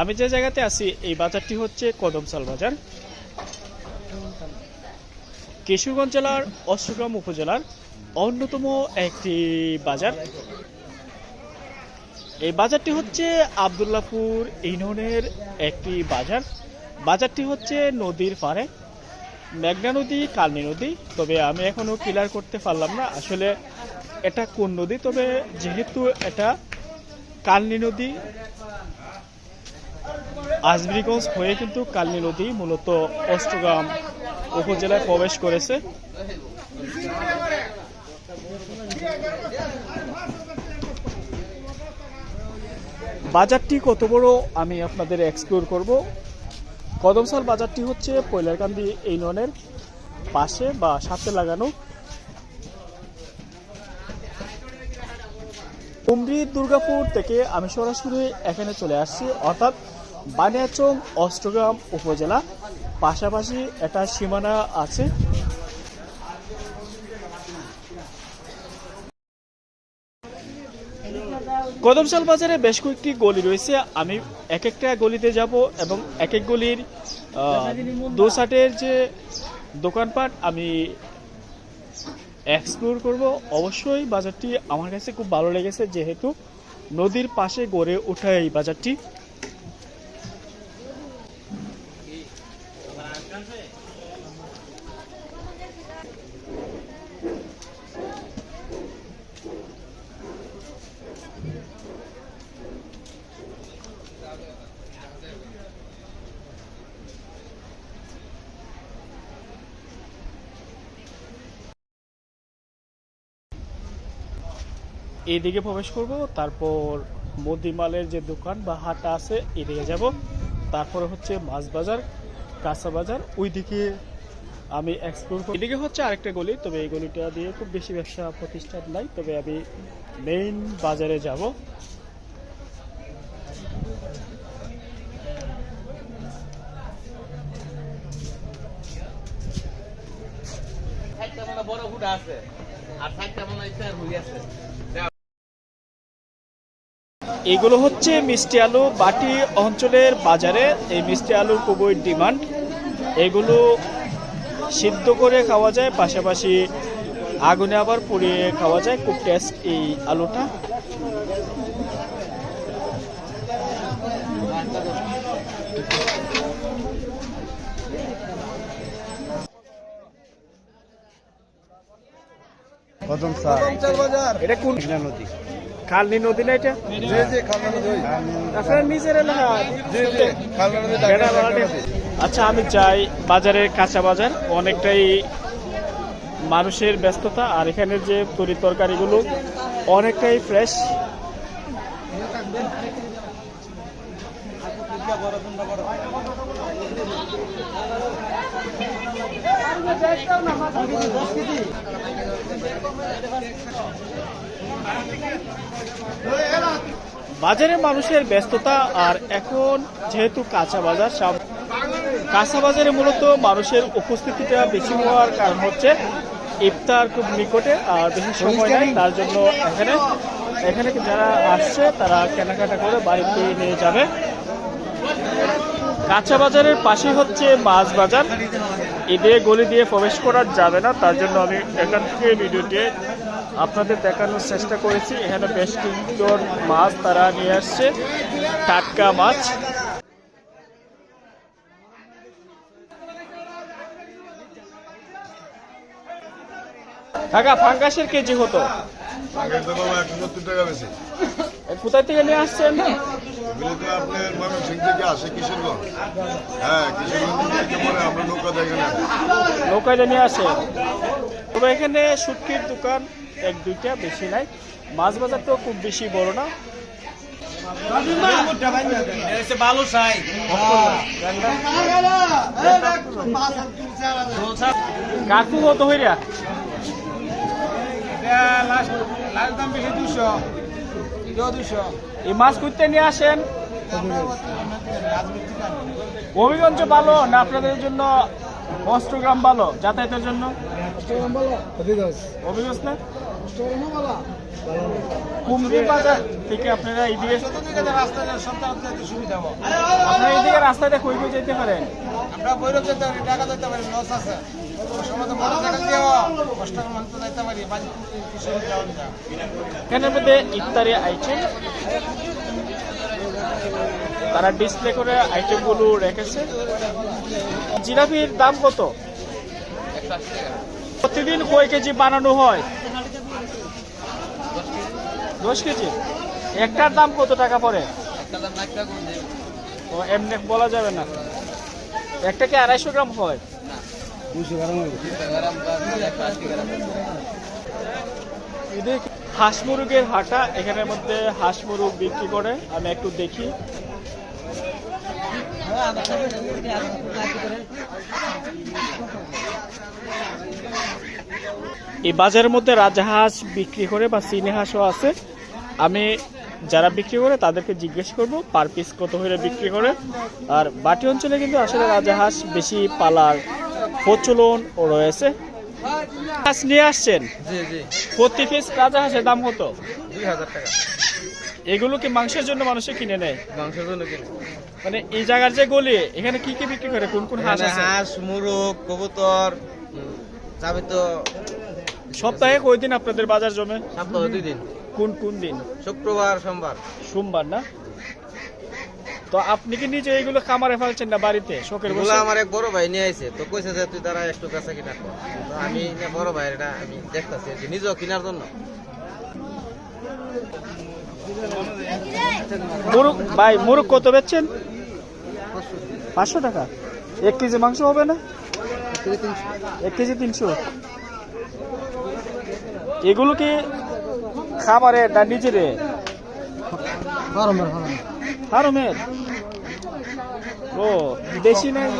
আমি যে জায়গাতে আছি, এই বাজারটি হচ্ছে কদমসাল বাজার। কিশোরগঞ্জ জেলার অষ্টগ্রাম উপজেলার অন্যতম একটি বাজার। এই বাজারটি হচ্ছে আবদুল্লাপুর ইউনিয়নের একটি বাজার। বাজারটি হচ্ছে নদীর পাড়ে। মেঘনা নদী, কালনী নদী। তবে আমি এখনও ক্লিয়ার করতে পারলাম না। আসলে এটা কোন নদী? তবে যেহেতু এটা কালনী নদী আজমিরিগঞ্জ হয়ে কিন্তু কালনী নদী মূলত অষ্টগ্রাম উপজেলায় প্রবেশ করেছে। বাজারটি কত বড় আমি আপনাদের এক্সপ্লোর করব। কদমসাল বাজারটি হচ্ছে পয়লারকান্দি ইউনিয়নের পাশে বা সাথে লাগানো। কুমড়ি দুর্গাপুর থেকে আমি সরাসরি এখানে চলে আসছি, অর্থাৎ বানিয়াচং, অষ্টগ্রাম উপজেলা। পাশাপাশি একটা সীমানা আছে। কদমশাল বাজারে বেশ কয়েকটি গলি রয়েছে। আমি এক একটা গলিতে যাব এবং এক এক গলির দু সাইডের যে দোকানপাট আমি এক্সপ্লোর করব। অবশ্যই বাজারটি আমার কাছে খুব ভালো লেগেছে, যেহেতু নদীর পাশে গড়ে ওঠা এই বাজারটি। এইদিকে প্রবেশ করব, তারপর মুদিমালের যে দোকান বা হাটটা আছে, এদিকে যাব। তারপরে হচ্ছে মাছ বাজার। কাঁচা বাজার ওইদিকে আমি এক্সপ্লোর করব এদিকে হচ্ছে আরেকটা গলি তবে এই গলিটা দিয়ে খুব বেশি ব্যবসা প্রতিষ্ঠান নাই তবে আমি মেইন বাজারে যাব। সাইডটা বড় ফুটা আছে আর সাইডটা মানে ইচ্ছা হই আছে। এগুলো হচ্ছে মিষ্টি আলু বাটি অঞ্চলের বাজারে এই মিষ্টি আলুর খুবই ডিমান্ড। এগুলো সিদ্ধ করে খাওয়া যায় পাশাপাশি আগুনে আবার পুড়িয়ে খাওয়া যায়। খুব টেস্ট এই আলুটা। এটা কোন নদী। খালনি নদী না এটা? আপনার নিজের এলাকা? আচ্ছা আমি চাই বাজারের কাঁচা বাজার অনেকটাই মানুষের ব্যস্ততা আর এখানের যে তরি তরকারিগুলো অনেকটাই ফ্রেশ বাজারে মানুষের ব্যস্ততা আর এখন যেহেতু কাঁচা বাজার সাম- কাঁচা বাজারে মূলত মানুষের উপস্থিতিটা বেশি হওয়ার কারণ হচ্ছে ইফতার খুব নিকটে আর বেশি সময় নেই তার জন্য এখানে। এখানে যারা আসছে, তারা কেনাকাটা করে বাড়িতে নিয়ে যাবে। কাঁচা বাজারের পাশে হচ্ছে মাছ বাজার। এদের গলি দিয়ে প্রবেশ করা যাবে না, তার জন্য আমি এখান থেকে ভিডিওটি আপনাদের দেখানোর চেষ্টা করেছি। এখানে বেশ কিছুজন মাছ তারা নিয়ে আসছে, টাটকা মাছ। কাকা ফাঙ্গাসের কেজি হতো। কোথায় থেকে নিয়ে আসছেন? হ্যাঁ কিশোরগঞ্জ থেকে নৌকা দেখে না নৌকায় নিয়ে আসে। তবে এখানে শুটকির দোকান এক দুইটা বেশি নাই। মাছ বাজার তো খুব বেশি বড় না। ভালো কাকু কত হইরা দাম বেশি দুশো। দুশো এই মাছ করতে নিয়ে আসেন। হবিগঞ্জ ভালো না আপনাদের জন্য অষ্টগ্রাম ভালো? যাতায়াতের জন্য? হবিগঞ্জ না? কুমড়ি বাজার থেকে আপনারা এইদিকে। আপনারা এইদিকে কই কই যেতে পারেন। আমরা বৈরব পারি টাকা পারি লস আছে। এখানের মধ্যে ইফতারি আইটেম তারা ডিসপ্লে করে আইটেমগুলো রেখেছে। জিলাপির দাম কত? প্রতিদিন কয় কেজি বানানো হয়? দশ কেজি? একটার দাম কত টাকা পড়ে? ও, এমনি বলা যাবে না। একটা কি আড়াইশো গ্রাম হয়? হাঁস মুরগের হাটা, এখানের মধ্যে হাঁস মুরগ বিক্রি করে, আমি একটু দেখি। এই বাজারের মধ্যে রাজাহাঁস বিক্রি করে বা চিনি হাঁসও আছে। আমি যারা বিক্রি করে তাদেরকে জিজ্ঞেস করব পার পিস কত হলে বিক্রি করে। আর বাটি অঞ্চলে কিন্তু আসলে রাজাহাঁস বেশি পালার প্রচলন রয়েছে। হাঁস নিয়ে আসছেন? প্রতি পিস রাজা হাঁসের দাম কত? দুই হাজার টাকা। এগুলো কি মাংসের জন্য মানুষে কিনে নেয়? মাংসের জন্য কিনে মানে এই জায়গার যে গলি এখানে কি কি বিক্রি করে? কোন কোন হাঁস হাঁস মুরগ কবুতর। যাবে তো সপ্তাহে কই দিন আপনাদের বাজার জমে? সপ্তাহ দুই দিন। কোন কোন দিন? শুক্রবার সোমবার। সোমবার না? তো আপনি কি নিজে এগুলো খামারে ফেলছেন না বাড়িতে? শখের বসে? আমার এক বড় ভাই নিয়ে আইছে। তো কইছে যে তুই তারা একটু কাছে কিনা তো আমি না বড় ভাই এটা আমি দেখতাছি যে নিজেও কেনার জন্য। মুরগ ভাই মুরগ কত বেচছেন? পাঁচশো টাকা। এক কেজি মাংস হবে না? এক কেজি তিনশো। এগুলো কি খামারে না নিজেরে? ফার্মের ও দেশি নাই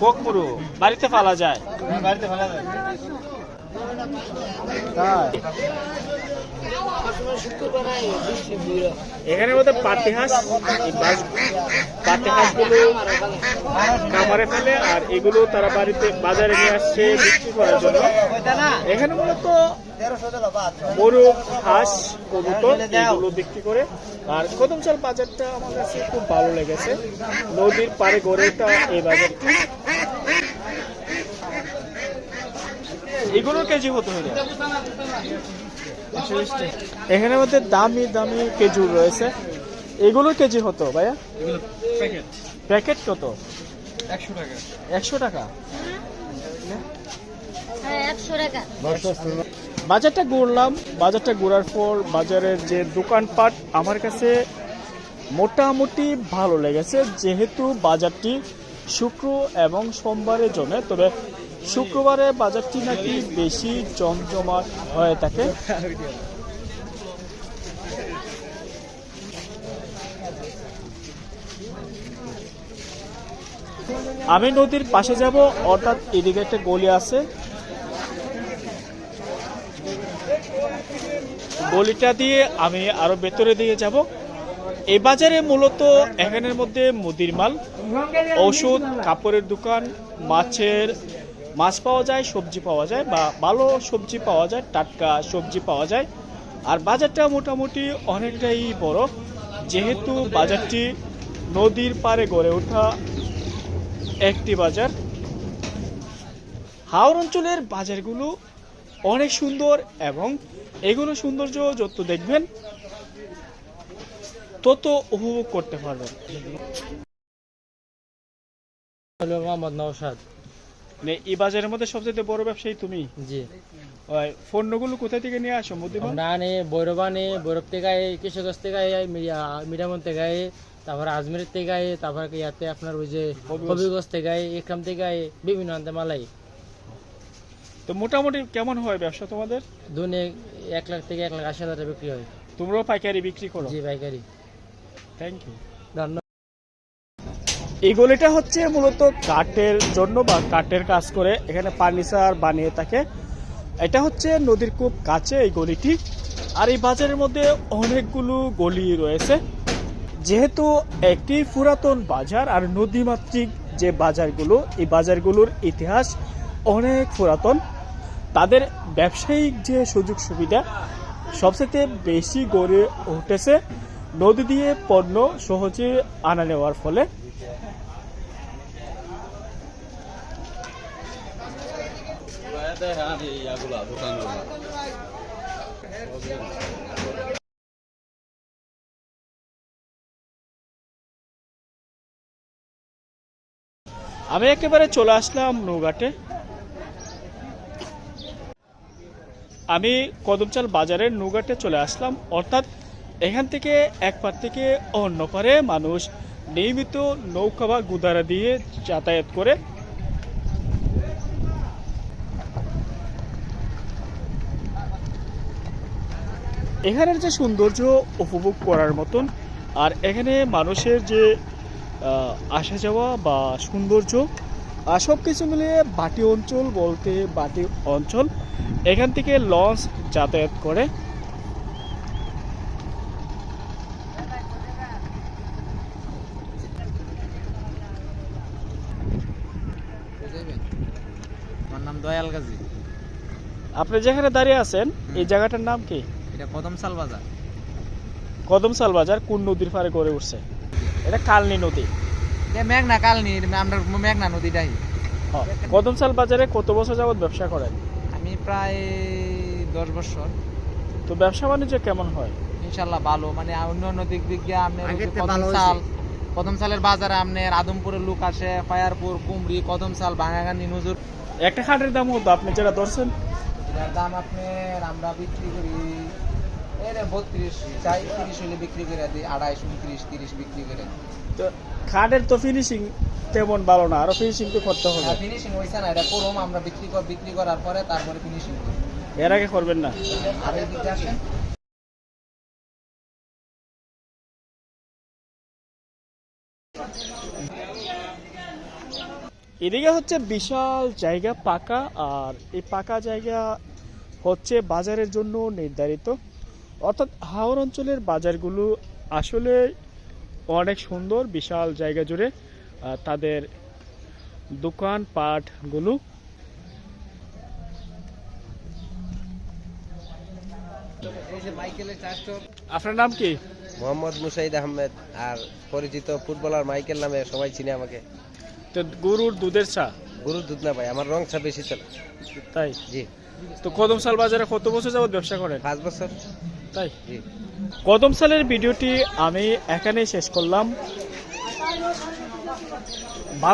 কক মুরু বাড়িতে পালা যায়। বাড়িতে ভালো যায়। তাই? এখানের মধ্যে পাতি হাঁস পাতি হাঁসগুলো খামারে ফেলে আর এগুলো তারা বাড়িতে বাজারে নিয়ে আসছে বিক্রি করার জন্য। এখানে মূলত মোরগ হাঁস, কবুতর এগুলো বিক্রি করে। আর কদমচাল বাজারটা আমার কাছে খুব ভালো লেগেছে। নদীর পাড়ে গড়ে ওঠা এই বাজারটি। এগুলোর কেজি কত হলো? এখানের মধ্যে দামি দামি খেজুর রয়েছে। এগুলো কেজি হতো ভাইয়া? প্যাকেট। কত? একশো টাকা। একশো টাকা? বাজারটা ঘুরলাম বাজারটা ঘোরার পর বাজারের যে দোকানপাট আমার কাছে মোটামুটি ভালো লেগেছে যেহেতু বাজারটি শুক্র এবং সোমবারের জমে তবে শুক্রবারে বাজারটি নাকি বেশি জমজমাট হয়ে থাকে? আমি নদীর পাশে যাব, অর্থাৎ এদিকে একটা গলি আছে। গলিটা দিয়ে আমি আরও ভেতরে দিয়ে যাব। এই বাজারে মূলত এখানের মধ্যে মুদির মাল, ওষুধ, কাপড়ের দোকান, মাছের মাছ পাওয়া যায়, সবজি পাওয়া যায় বা ভালো সবজি পাওয়া যায়, টাটকা সবজি পাওয়া যায়। আর বাজারটা মোটামুটি অনেকটাই বড়। যেহেতু বাজারটি নদীর পাড়ে গড়ে ওঠা একটি বাজার হাওড় অঞ্চলের বাজারগুলো অনেক সুন্দর এবং এগুলো সৌন্দর্য যত দেখবেন, তত উপভোগ করতে পারবেন। মোহাম্মদ নওশাদ। এই বাজারের মধ্যে সবচেয়ে বড় ব্যবসায়ী তুমি? জি। ওই পণ্যগুলো কোথা থেকে নিয়ে আসো মুদিমান আমরা আনি বৈরব আনি বৈরব থেকে আই কৃষকগঞ্জ থেকে আই মিরামন থেকে আই তারপর আজমিরের থেকে আই তারপর ইয়াতে আপনার ওই যে হবিগঞ্জ। থেকে আই একরাম থেকে আই বিভিন্ন আনতে মালাই। তো মোটামুটি কেমন হয় ব্যবসা তোমাদের? দুনে এক লাখ থেকে এক লাখ আশি হাজার টাকা বিক্রি হয়। তোমরাও পাইকারি বিক্রি করো? জি পাইকারি। থ্যাংক ইউ ধন্যবাদ। এই গলিটা হচ্ছে মূলত কাঠের জন্য বা কাঠের কাজ করে এখানে ফার্নিচার বানিয়ে থাকে। এটা হচ্ছে নদীর খুব কাছে এই গলিটি। আর এই বাজারের মধ্যে অনেকগুলো গলি রয়েছে। যেহেতু একটি পুরাতন বাজার আর নদীমাতৃক যে বাজারগুলো, এই বাজারগুলোর ইতিহাস অনেক পুরাতন। তাদের ব্যবসায়িক যে সুযোগ সুবিধা সবচেয়ে বেশি গড়ে উঠেছে নদী দিয়ে পণ্য সহজে আনা নেওয়ার ফলে আমি একেবারে চলে আসলাম নৌঘাটে। আমি কদমচাল বাজারের নৌঘাটে চলে আসলাম। অর্থাৎ এখান থেকে এক পার থেকে অন্য পারে মানুষ নিয়মিত নৌকা বা গুদারা দিয়ে যাতায়াত করে। এখানের যে সৌন্দর্য উপভোগ করার মতন, আর এখানে মানুষের যে আসা যাওয়া বা সৌন্দর্য, আর সব কিছু মিলিয়ে বাটি অঞ্চল বলতে বাটি অঞ্চল, এখান থেকে লঞ্চ যাতায়াত করে আমার নাম দয়াল গাজী আপনি যেখানে দাঁড়িয়ে আছেন এই জায়গাটার নাম কি? এটা কদম সাল বাজার। কদমসাল বাজার কোন নদীর পাড়ে গড়ে উঠছে? এটা কালনি নদী। এটা মেঘনা কালনি আমরা মেঘনা নদীটাই। কদমসাল বাজারে কত বছর যাবত ব্যবসা করেন? আমি প্রায় দশ বছর। তো ব্যবসা বাণিজ্য কেমন হয়? ইনশাল্লাহ ভালো মানে অন্য অন্য দিক দিক দিয়ে আপনার ওই যে কদম সাল কদম সালের বাজারে আপনার আদমপুরের লোক আসে ফায়ারপুর কুমড়ি কদম সাল ভাঙাগানি নজর। একটা খাটের দাম হতো আপনি যেটা ধরছেন। এটার দাম আপনার আমরা বিক্রি করি এর বত্রিশ চাই তিরিশ হলে বিক্রি করে দিই আড়াইশ উনত্রিশ তিরিশ বিক্রি করে। তো খাটের তো ফিনিশিং তেমন ভালো না আরও ফিনিশিং তো করতে হবে। ফিনিশিং হয়েছে না এটা করুম আমরা বিক্রি কর বিক্রি করার পরে তারপরে ফিনিশিং এর আগে করবেন না? আর এই দিকে আসেন। এদিকে হচ্ছে বিশাল জায়গা পাকা, আর এই পাকা জায়গা হচ্ছে বাজারের জন্য নির্ধারিত। অর্থাৎ হাওর অঞ্চলের বাজারগুলো আসলে অনেক সুন্দর, বিশাল জায়গা জুড়ে তাদের দোকান পাটগুলো আপনার নাম কি? মোহাম্মদ মুসাইদ আহমেদ, আর পরিচিত ফুটবলার মাইকেল নামে সবাই চিনে আমাকে। তো গরুর দুধের চা? গরুর দুধ না ভাই আমার রং চা বেশি চলে। তাই? জি। তো কদম সাল বাজারে কত বছর যাবত ব্যবসা করেন? পাঁচ বছর। তাই? জি। কদম সালের ভিডিওটি আমি এখানেই শেষ করলাম। ভালো